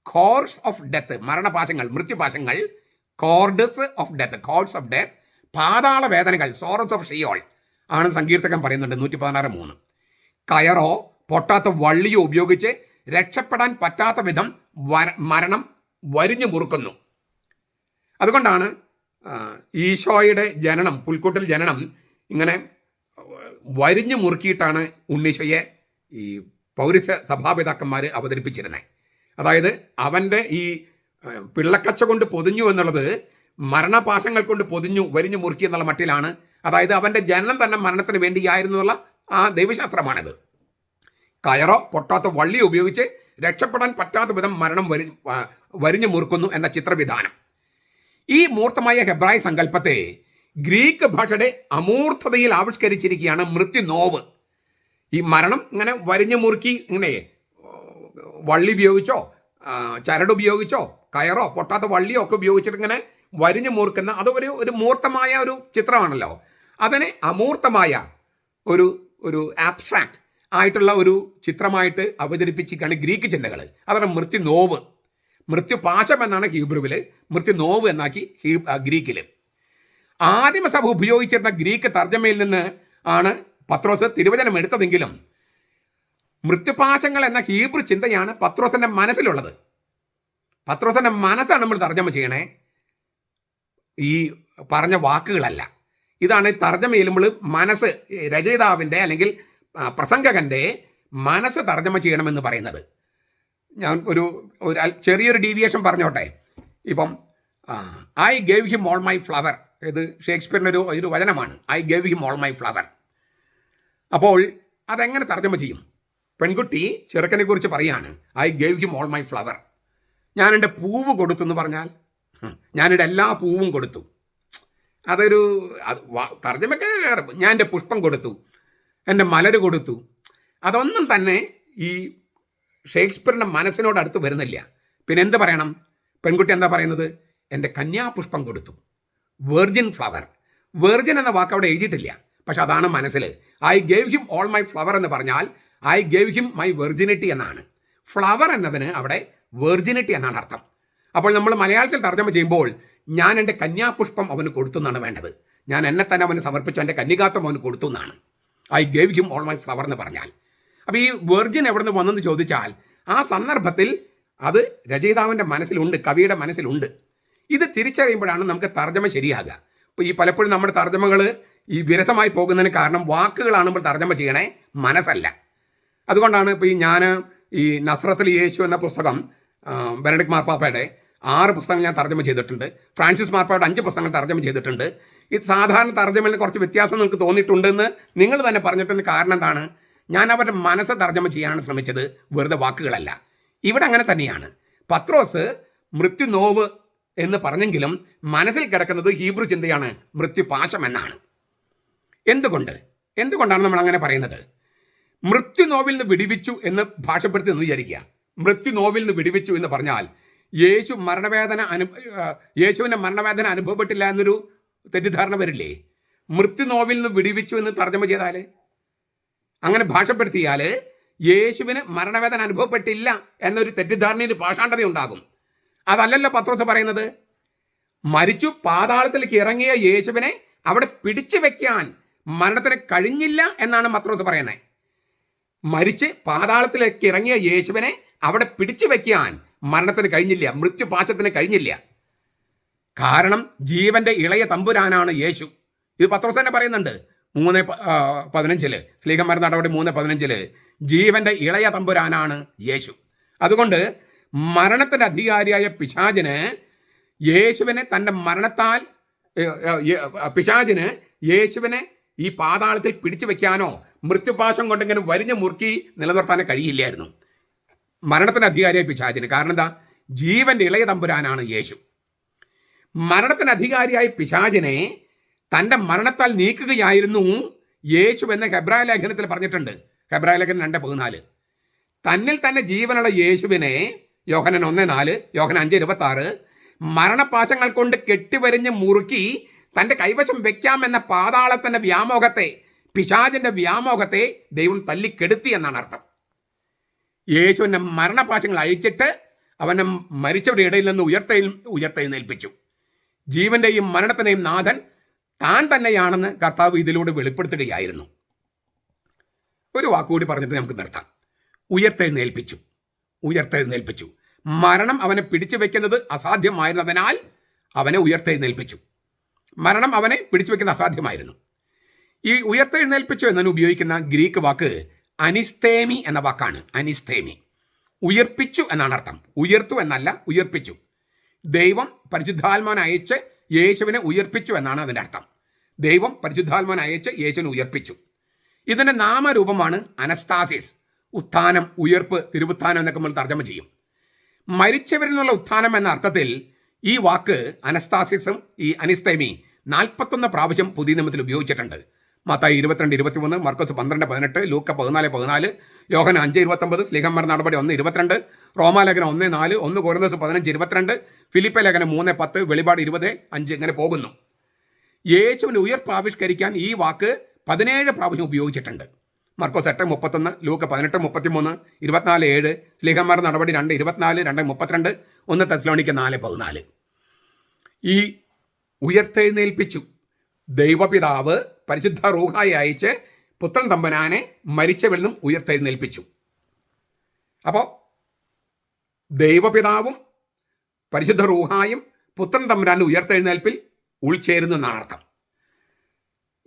കോർസ് ഓഫ് ഡെത്ത് മരണപാശങ്ങൾ മൃത്യുപാശങ്ങൾ cords of death cords of death പാതാള വേദനകൾ സോറസ് ഓഫ് ഷിയോൾ. ആണ് സങ്കീർത്തകൻ പറയുന്നുണ്ട് നൂറ്റി പതിനാറ് മൂന്ന്. കയറോ പൊട്ടാത്ത വള്ളിയോ ഉപയോഗിച്ച് രക്ഷപ്പെടാൻ പറ്റാത്ത വിധം മരണം വരിഞ്ഞു മുറുക്കുന്നു. അതുകൊണ്ടാണ് ഈശോയുടെ ജനനം പുൽക്കൂട്ടിൽ ജനനം ഇങ്ങനെ വരിഞ്ഞു മുറുക്കിയിട്ടാണ് ഉണ്ണീശോയെ ഈ പൗരസ സഭാപിതാക്കന്മാർ അവതരിപ്പിച്ചിരുന്നത് അതായത് അവന്റെ ഈ പിള്ളക്കച്ച കൊണ്ട് പൊതിഞ്ഞു എന്നുള്ളത് മരണപാശങ്ങൾ കൊണ്ട് പൊതിഞ്ഞു വരിഞ്ഞു മുറുക്കി എന്നുള്ള മട്ടിലാണ്. അതായത് അവന്റെ ജനനം തന്നെ മരണത്തിന് വേണ്ടിയായിരുന്നു എന്നുള്ള ആ ദൈവശാസ്ത്രമാണിത്. കയറോ പൊട്ടാത്ത വള്ളി ഉപയോഗിച്ച് രക്ഷപ്പെടാൻ പറ്റാത്ത വിധം മരണം വരി വരിഞ്ഞു മുറുക്കുന്നു എന്ന ചിത്രവിധാനം. ഈ മൂർത്തമായ ഹെബ്രായ സങ്കല്പത്തെ ഗ്രീക്ക് ഭാഷയുടെ അമൂർത്തതയിൽ ആവിഷ്കരിച്ചിരിക്കുകയാണ് മൃത്യുനോവ്. ഈ മരണം ഇങ്ങനെ വരിഞ്ഞു മുറുക്കി ഇങ്ങനെ വള്ളി ഉപയോഗിച്ചോ? ചരടുപയോഗിച്ചോ കയറോ? പൊട്ടാത്ത വള്ളിയോ ഒക്കെ ഉപയോഗിച്ചിട്ട് ഇങ്ങനെ വരിഞ്ഞു മൂർക്കുന്ന അത് ഒരു ഒരു മൂർത്തമായ ഒരു ചിത്രമാണല്ലോ. അതിനെ അമൂർത്തമായ ഒരു ഒരു ആബ്സ്ട്രാക്ട് ആയിട്ടുള്ള ഒരു ചിത്രമായിട്ട് അവതരിപ്പിച്ചിരിക്കുകയാണ് ഗ്രീക്ക് ചിന്തകൾ അതാണ് മൃത്യു നോവ്. മൃത്യുപാശം എന്നാണ് ഹീബ്രുവിൽ മൃത്യു നോവ് എന്നാക്കി ഹീ ഗ്രീക്കിൽ ആദിമസഭ ഉപയോഗിച്ചിരുന്ന ഗ്രീക്ക് തർജമയിൽ നിന്ന് ആണ് പത്രോസ് തിരുവചനം എടുത്തതെങ്കിലും മൃത്യുപാശങ്ങൾ എന്ന ഹീബ്രു ചിന്തയാണ് പത്രോസിന്റെ മനസ്സിലുള്ളത്. പത്രോസിന്റെ മനസ്സാണ് നമ്മൾ തർജമ ചെയ്യണേ. ഈ പറഞ്ഞ വാക്കുകളല്ല. ഇതാണ് തർജമ ചെയ്യുമ്പോൾ മനസ്സ് രചയിതാവിന്റെ അല്ലെങ്കിൽ പ്രസംഗകന്റെ മനസ്സ് തർജമ ചെയ്യണമെന്ന് പറയുന്നത്. ഞാൻ ഒരു ഒരു ചെറിയൊരു ഡീവിയേഷൻ പറഞ്ഞോട്ടെ. ഇപ്പം I gave him all my flower ഇത് ഷേക്സ്പിയറിന്റെ ഒരു ഒരു വചനമാണ്. I gave him all my flower അപ്പോൾ അതെങ്ങനെ തർജമ ചെയ്യും? പെൺകുട്ടി ചെറുക്കനെ കുറിച്ച് പറയാണ് I gave him all my flower ഞാൻ എന്റെ പൂവ് കൊടുത്തു എന്ന് പറഞ്ഞാൽ ഞാൻ എന്റെ എല്ലാ പൂവും കൊടുത്തു. അതൊരു തർജമൊക്കെ ഞാൻ എന്റെ പുഷ്പം കൊടുത്തു എന്റെ മലര് കൊടുത്തു. അതൊന്നും തന്നെ ഈ ഷേക്സ്പിയറിന്റെ മനസ്സിനോട് അടുത്ത് വരുന്നില്ല. പിന്നെ എന്ത് പറയണം? പെൺകുട്ടി എന്താ പറയുന്നത്? എന്റെ കന്യാപുഷ്പം കൊടുത്തു. വെർജിൻ ഫ്ലവർ വെർജിൻ എന്ന വാക്ക് അവിടെ എഴുതിയിട്ടില്ല. പക്ഷെ അതാണ് മനസ്സിൽ. I gave him all my flower എന്ന് പറഞ്ഞാൽ I gave him my virginity എന്നാണ്. ഫ്ലവർ എന്നതിന് അവിടെ വെർജിനിറ്റി എന്നാണ് അർത്ഥം. അപ്പോൾ നമ്മൾ മലയാളത്തിൽ തർജമ ചെയ്യുമ്പോൾ ഞാൻ എന്റെ കന്യാപുഷ്പം അവന് കൊടുത്തു എന്നാണ് വേണ്ടത്. ഞാൻ എന്നെ തന്നെ അവന് സമർപ്പിച്ചു എന്റെ കന്യകാത്വം അവന് കൊടുത്തു എന്നാണ്. I gave him all my flower എന്ന് പറഞ്ഞാൽ. അപ്പോൾ ഈ വെർജിൻ എവിടെ നിന്ന് വന്നെന്ന് ചോദിച്ചാൽ ആ സന്ദർഭത്തിൽ അത് രചയിതാവിന്റെ മനസ്സിലുണ്ട് കവിയുടെ മനസ്സിലുണ്ട്. ഇത് തിരിച്ചറിയുമ്പോഴാണ് നമുക്ക് തർജമ ശരിയാകുക. അപ്പോൾ ഈ പലപ്പോഴും നമ്മുടെ തർജമകൾ ഈ വിരസമായി പോകുന്നതിന് കാരണം വാക്കുകളാണ് നമ്മൾ തർജമ ചെയ്യണേ മനസ്സല്ല. അതുകൊണ്ടാണ് ഇപ്പോൾ ഈ ഞാൻ ഈ നസ്രത്തിൽ യേശു എന്ന പുസ്തകം ബെനഡിക് മാർപ്പാപ്പയുടെ ആറ് പുസ്തകങ്ങൾ ഞാൻ തർജമ ചെയ്തിട്ടുണ്ട്. ഫ്രാൻസിസ് മാർപ്പയുടെ അഞ്ച് പുസ്തകങ്ങൾ തർജമ ചെയ്തിട്ടുണ്ട്. ഈ സാധാരണ തർജമയിൽ കുറച്ച് വ്യത്യാസം നിങ്ങൾക്ക് തോന്നിയിട്ടുണ്ടെന്ന് നിങ്ങൾ തന്നെ പറഞ്ഞിട്ടുണ്ട് കാരണം എന്താണ്? ഞാൻ അവരുടെ മനസ്സ് തർജമ ചെയ്യാനാണ് ശ്രമിച്ചത് വെറുതെ വാക്കുകളല്ല. ഇവിടെ അങ്ങനെ തന്നെയാണ്. പത്രോസ് മൃത്യു നോവ് എന്ന് പറഞ്ഞെങ്കിലും മനസ്സിൽ കിടക്കുന്നത് ഹീബ്രു ചിന്തയാണ് മൃത്യുപാശം എന്നാണ്. എന്തുകൊണ്ട്? എന്തുകൊണ്ടാണ് നമ്മൾ അങ്ങനെ പറയുന്നത്? മൃത്യു നോവിൽ നിന്ന് വിടിവിച്ചു എന്ന് ഭാഷപ്പെടുത്തി എന്ന് വിചാരിക്കുക. മൃത്യു നോവിൽ നിന്ന് വിടിവിച്ചു എന്ന് പറഞ്ഞാൽ യേശു മരണവേദന അനു യേശുവിന്റെ മരണവേദന അനുഭവപ്പെട്ടില്ല എന്നൊരു തെറ്റിദ്ധാരണ വരില്ലേ? മൃത്യു നോവിൽ നിന്ന് വിടിവിച്ചു എന്ന് തർജമ ചെയ്താൽ അങ്ങനെ ഭാഷപ്പെടുത്തിയാൽ യേശുവിന് മരണവേദന അനുഭവപ്പെട്ടില്ല എന്നൊരു തെറ്റിദ്ധാരണയിൽ ഭാഷാണ്ടത ഉണ്ടാകും അതല്ലല്ലോ പത്രോസ് പറയുന്നത്? മരിച്ചു പാതാളത്തിലേക്ക് ഇറങ്ങിയ യേശുവിനെ അവിടെ പിടിച്ചു വെക്കാൻ മരണത്തിന് കഴിഞ്ഞില്ല എന്നാണ് പത്രോസ് പറയുന്നത്. മരിച്ച് പാതാളത്തിലേക്ക് ഇറങ്ങിയ യേശുവിനെ അവിടെ പിടിച്ചു വയ്ക്കാൻ മരണത്തിന് കഴിഞ്ഞില്ല മൃത്യുപാശത്തിന് കഴിഞ്ഞില്ല. കാരണം ജീവന്റെ ഇളയ തമ്പുരാനാണ് യേശു. ഇത് പത്രോസ് തന്നെ പറയുന്നുണ്ട് മൂന്ന് പതിനഞ്ചിൽ സ്ലീഹന്മാർ നടപടി മൂന്ന് പതിനഞ്ചിൽ ജീവന്റെ ഇളയ തമ്പുരാനാണ് യേശു. അതുകൊണ്ട് മരണത്തിന്റെ അധികാരിയായ പിശാചിന് യേശുവിനെ തന്റെ മരണത്താൽ പിശാചിന് യേശുവിനെ ഈ പാതാളത്തിൽ പിടിച്ചു വെക്കാനോ മൃത്യുപാശം കൊണ്ടിങ്ങനെ വരിഞ്ഞു മുറുക്കി നിലനിർത്താനേ കഴിയില്ലായിരുന്നു. മരണത്തിന് അധികാരിയായി പിശാചിന്. കാരണം എന്താ? ജീവന്റെ ഇളയ തമ്പുരാനാണ് യേശു. മരണത്തിന് അധികാരിയായി പിശാചിനെ തന്റെ മരണത്താൽ നീക്കുകയായിരുന്നു യേശു എന്ന ഹെബ്രായ ലേഖനത്തിൽ പറഞ്ഞിട്ടുണ്ട്. ഹെബ്രായ ലേഖനം രണ്ട് പതിനാല്. തന്നിൽ തന്നെ ജീവനുള്ള യേശുവിനെ യോഹനൻ ഒന്ന് നാല് യോഹനൻ അഞ്ച് ഇരുപത്തി ആറ് മരണപാശങ്ങൾ കൊണ്ട് കെട്ടിവരിഞ്ഞ് മുറുക്കി തന്റെ കൈവശം വെക്കാമെന്ന പാതാളത്തിന്റെ വ്യാമോഹത്തെ പിശാചിന്റെ വ്യാമോഹത്തെ ദൈവം തല്ലിക്കെടുത്തി എന്നാണ് അർത്ഥം. യേശുവിന്റെ മരണപാശങ്ങൾ അഴിച്ചിട്ട് അവനെ മരിച്ചവരുടെ ഇടയിൽ നിന്ന് ഉയർത്തെഴ് ഉയർത്തെഴുന്നേൽപ്പിച്ചു. ജീവന്റെയും മരണത്തിനെയും നാഥൻ താൻ തന്നെയാണെന്ന് കർത്താവ് ഇതിലൂടെ വെളിപ്പെടുത്തുകയായിരുന്നു. ഒരു വാക്കുകൂടി പറഞ്ഞിട്ട് നമുക്ക് നിർത്താം. ഉയർത്തെഴുന്നേൽപ്പിച്ചു. ഉയർത്തെഴുന്നേൽപ്പിച്ചു. മരണം അവനെ പിടിച്ചു വെക്കുന്നത് അസാധ്യമായിരുന്നതിനാൽ അവനെ ഉയർത്തെഴുന്നേൽപ്പിച്ചു. മരണം അവനെ പിടിച്ചു വെക്കുന്നത് അസാധ്യമായിരുന്നു. ഈ ഉയർത്തെഴുന്നേൽപ്പിച്ചു എന്നതിന് ഉപയോഗിക്കുന്ന ഗ്രീക്ക് വാക്ക് അനിസ്തേമി എന്ന വാക്കാണ്. അനിസ്തേമി. ഉയർപ്പിച്ചു എന്നാണ് അർത്ഥം. ഉയർത്തു എന്നല്ല ഉയർപ്പിച്ചു. ദൈവം പരിശുദ്ധാത്മാൻ അയച്ച് യേശുവിനെ ഉയർപ്പിച്ചു എന്നാണ് അതിന്റെ അർത്ഥം. ദൈവം പരിശുദ്ധാത്മാൻ അയച്ച് യേശുവിനെ ഉയർപ്പിച്ചു. ഇതിന്റെ നാമരൂപമാണ് അനസ്താസിസ്. ഉത്ഥാനം ഉയർപ്പ് തിരുവുത്ഥാനം എന്നൊക്കെ നമ്മൾ തർജമ ചെയ്യും. മരിച്ചവരിൽ നിന്നുള്ള ഉത്ഥാനം എന്ന അർത്ഥത്തിൽ ഈ വാക്ക് അനസ്താസിസും ഈ അനിസ്തേമി നാൽപ്പത്തൊന്ന് പ്രാവശ്യം പുതിയ നിയമത്തിൽ ഉപയോഗിച്ചിട്ടുണ്ട്. മത്തായി ഇരുപത്തിരണ്ട് ഇരുപത്തിമൂന്ന് മർക്കോസ് പന്ത്രണ്ട് പതിനെട്ട് ലൂക്ക പതിനാല് പതിനാല് യോഹന അഞ്ച് ഇരുപത്തൊമ്പത് സ്ലീഹന്മാർ നടപടി ഒന്ന് ഇരുപത്തിരണ്ട് റോമാലേഖനം ഒന്ന് നാല് ഒന്ന് കോരുന്നസ് പതിനഞ്ച് ഇരുപത്തിരണ്ട് ഫിലിപ്പ ലേഖനം മൂന്ന് പത്ത് വെളിപാട് ഇരുപത് അഞ്ച് ഇങ്ങനെ പോകുന്നു. യേശുവിന് ഉയർപ്പാവിഷ്കരിക്കാൻ ഈ വാക്ക് പതിനേഴ് പ്രാവശ്യം ഉപയോഗിച്ചിട്ടുണ്ട്. മർക്കോസ് എട്ട് മുപ്പത്തൊന്ന് ലൂക്ക് പതിനെട്ട് മുപ്പത്തിമൂന്ന് ഇരുപത്തിനാല് ഏഴ് സ്ലീഹന്മാർ നടപടി രണ്ട് ഇരുപത്തിനാല് രണ്ട് മുപ്പത്തിരണ്ട് ഒന്ന് തെസ്ലോണിക്ക് നാല് പതിനാല്. ഈ ഉയർത്തെഴുന്നേൽപ്പിച്ചു. ദൈവപിതാവ് പരിശുദ്ധ റൂഹായി അയച്ച് പുത്രൻ തമ്പനാനെ മരിച്ചവരിൽ നിന്നും ഉയർത്തെഴുന്നേൽപ്പിച്ചു. അപ്പോൾ ദൈവപിതാവും പരിശുദ്ധ റൂഹായും പുത്രൻ തമ്പുരാന്റെ ഉയർത്തെഴുന്നേൽപ്പിൽ ഉൾച്ചേരുന്നു എന്നാണ് അർത്ഥം.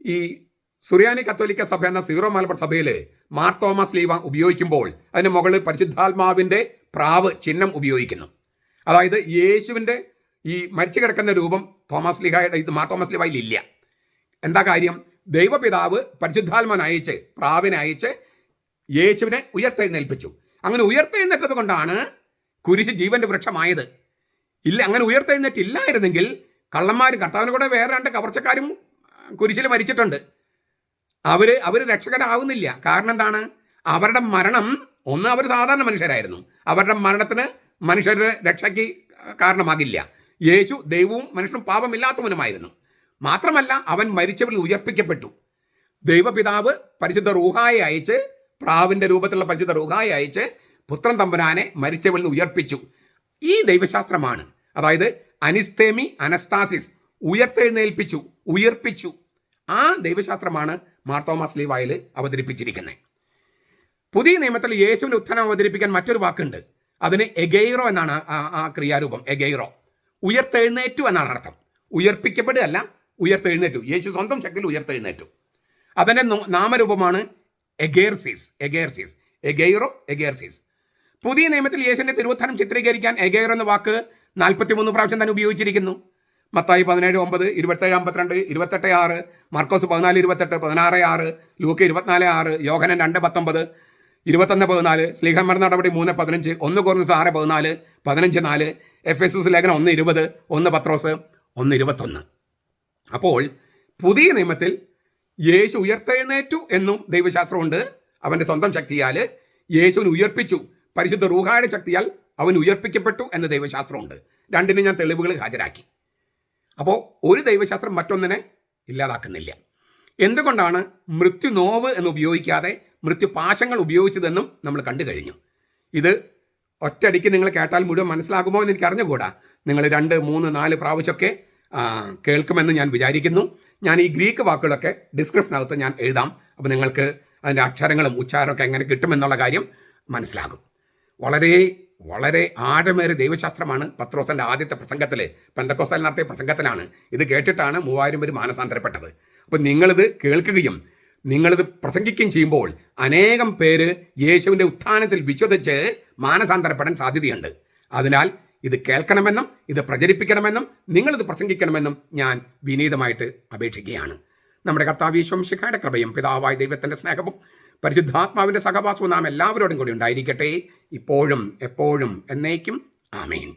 ഈ സുറിയാനി കത്തോലിക്ക സഭ എന്ന സീറോ മലബാർ സഭയിൽ മാർ തോമസ് ലീവ ഉപയോഗിക്കുമ്പോൾ അതിന് മുകളിൽ പരിശുദ്ധാത്മാവിന്റെ പ്രാവ് ചിഹ്നം ഉപയോഗിക്കുന്നു. അതായത് യേശുവിന്റെ ഈ മരിച്ചു കിടക്കുന്ന രൂപം തോമസ് ലിഹായുടെ ഇത് മാർ തോമസ് ലീവയിൽ ഇല്ല എന്താ കാര്യം? ദൈവപിതാവ് പരിശുദ്ധാത്മാൻ അയച്ച് പ്രാവിനെ അയച്ച് യേശുവിനെ ഉയർത്തെഴുന്നേൽപ്പിച്ചു. അങ്ങനെ ഉയർത്തെഴുന്നേറ്റത് കൊണ്ടാണ് കുരിശ് ജീവന്റെ വൃക്ഷമായത്. ഇല്ല അങ്ങനെ ഉയർത്തെഴുന്നേറ്റില്ലായിരുന്നെങ്കിൽ കള്ളന്മാരും കർത്താവിന് കൂടെ വേറെ രണ്ട് കവർച്ചക്കാരും കുരിശിൽ മരിച്ചിട്ടുണ്ട്. അവർ അവർ രക്ഷകരാവുന്നില്ല. കാരണം എന്താണ്? അവരുടെ മരണം ഒന്ന് അവർ സാധാരണ മനുഷ്യരായിരുന്നു. അവരുടെ മരണത്തിന് മനുഷ്യരുടെ രക്ഷയ്ക്ക് കാരണമാകില്ല. യേശു ദൈവവും മനുഷ്യനും പാപമില്ലാത്തവനുമായിരുന്നു. മാത്രമല്ല അവൻ മരിച്ചവരിൽ ഉയർപ്പിക്കപ്പെട്ടു. ദൈവപിതാവ് പരിശുദ്ധ റൂഹായെ അയച്ച് പ്രാവിന്റെ രൂപത്തിലുള്ള പരിശുദ്ധ റൂഹായെ അയച്ച് പുത്രൻ തമ്പുരാനെ മരിച്ചവരിൽ നിന്ന് ഉയർപ്പിച്ചു. ഈ ദൈവശാസ്ത്രമാണ് അതായത് അനിസ്തേമി അനസ്താസിസ് ഉയർത്തെഴുന്നേൽപ്പിച്ചു ഉയർപ്പിച്ചു. ആ ദൈവശാസ്ത്രമാണ് മാർത്തോമാസ് സ്ലീവായിൽ അവതരിപ്പിച്ചിരിക്കുന്നത്. പുതിയ നിയമത്തിൽ യേശുവിന്റെ ഉത്ഥാനം അവതരിപ്പിക്കാൻ മറ്റൊരു വാക്കുണ്ട്. അതിന് എഗൈറോ എന്നാണ് ആ- ആ ക്രിയാരൂപം. എഗൈറോ. ഉയർത്തെഴുന്നേറ്റു എന്നാണ് അർത്ഥം. ഉയർപ്പിക്കപ്പെടുകയല്ല ഉയർത്തെഴുന്നേറ്റു. യേശു സ്വന്തം ശക്തിയിൽ ഉയർത്തെഴുന്നേറ്റു. അതിന്റെ നാമരൂപമാണ് എഗേർസിസ്. എഗേർസിസ്. എഗൈറോ എഗേർസിസ്. പുതിയ നിയമത്തിൽ യേശുവിന്റെ തിരുവോത്ഥാനം ചിത്രീകരിക്കാൻ എഗൈറോ എന്ന വാക്ക് നാൽപ്പത്തിമൂന്ന് പ്രാവശ്യം തന്നെ ഉപയോഗിച്ചിരിക്കുന്നു. മത്തായി പതിനേഴ് ഒമ്പത് ഇരുപത്തേഴ് അമ്പത്തിരണ്ട് ഇരുപത്തെട്ട് ആറ് മർക്കോസ് പതിനാല് ഇരുപത്തെട്ട് പതിനാറ് ആറ് ലൂക്ക് ഇരുപത്തിനാല് ആറ് യോഹനൻ രണ്ട് പത്തൊമ്പത് ഇരുപത്തൊന്ന് പതിനാല് സ്ലീഹമ്മർ നടപടി മൂന്ന് പതിനഞ്ച് ഒന്ന് കുറഞ്ഞത് ആറ് പതിനാല് പതിനഞ്ച് നാല് എഫ് എസ് എസ് ലേഖനം ഒന്ന് ഇരുപത് ഒന്ന് പത്രോസ് ഒന്ന് ഇരുപത്തൊന്ന്. അപ്പോൾ പുതിയ നിയമത്തിൽ യേശു ഉയർത്തെഴുന്നേറ്റു എന്നും ദൈവശാസ്ത്രമുണ്ട്. അവന്റെ സ്വന്തം ശക്തിയാൽ യേശുവിനെ ഉയർപ്പിച്ചു. പരിശുദ്ധ റൂഹായുടെ ശക്തിയാൽ അവൻ ഉയർപ്പിക്കപ്പെട്ടു എന്ന ദൈവശാസ്ത്രമുണ്ട്. രണ്ടിനും ഞാൻ തെളിവുകൾ ഹാജരാക്കി. അപ്പോൾ ഒരു ദൈവശാസ്ത്രം മറ്റൊന്നിനെ ഇല്ലാതാക്കുന്നില്ല. എന്തുകൊണ്ടാണ് മൃത്യു നോവ് എന്ന് ഉപയോഗിക്കാതെ മൃത്യു പാശങ്ങൾ ഉപയോഗിച്ചതെന്നും നമ്മൾ കണ്ടു കഴിഞ്ഞു. ഇത് ഒറ്റയടിക്ക് നിങ്ങൾ കേട്ടാൽ മുഴുവൻ മനസ്സിലാകുമോ എന്ന് എനിക്ക് അറിഞ്ഞുകൂടാ നിങ്ങൾ രണ്ട് മൂന്ന് നാല് പ്രാവശ്യമൊക്കെ കേൾക്കുമെന്ന് ഞാൻ വിചാരിക്കുന്നു. ഞാൻ ഈ ഗ്രീക്ക് വാക്കുകളൊക്കെ ഡിസ്ക്രിപ്ഷനകത്ത് ഞാൻ എഴുതാം. അപ്പോൾ നിങ്ങൾക്ക് അതിന്റെ അക്ഷരങ്ങളും ഉച്ചാരമൊക്കെ എങ്ങനെ കിട്ടുമെന്നുള്ള കാര്യം മനസ്സിലാകും. വളരെ വളരെ ആഴമേറിയ ദൈവശാസ്ത്രമാണ് പത്രോസന്റെ ആദ്യത്തെ പ്രസംഗത്തിൽ പെന്തക്കോസ്തൽ നടത്തിയ പ്രസംഗത്തിലാണ്. ഇത് കേട്ടിട്ടാണ് മൂവായിരം പേര് മാനസാന്തരപ്പെട്ടത്. അപ്പം നിങ്ങളിത് കേൾക്കുകയും നിങ്ങളിത് പ്രസംഗിക്കുകയും ചെയ്യുമ്പോൾ അനേകം പേര് യേശുവിന്റെ ഉത്ഥാനത്തിൽ വിശ്വസിച്ച് മാനസാന്തരപ്പെടാൻ സാധ്യതയുണ്ട്. അതിനാൽ ഇത് കേൾക്കണമെന്നും ഇത് പ്രചരിപ്പിക്കണമെന്നും നിങ്ങളിത് പ്രസംഗിക്കണമെന്നും ഞാൻ വിനീതമായിട്ട് അപേക്ഷിക്കുകയാണ്. നമ്മുടെ കർത്താവ് ഈശ്വംശിഖയുടെ കൃപയും പിതാവായ ദൈവത്തിന്റെ സ്നേഹവും പരിശുദ്ധാത്മാവിന്റെ സഹവാസവും നാം എല്ലാവരോടും കൂടി ഉണ്ടായിരിക്കട്ടെ. ഇപ്പോഴും എപ്പോഴും എന്നേക്കും. ആമേൻ.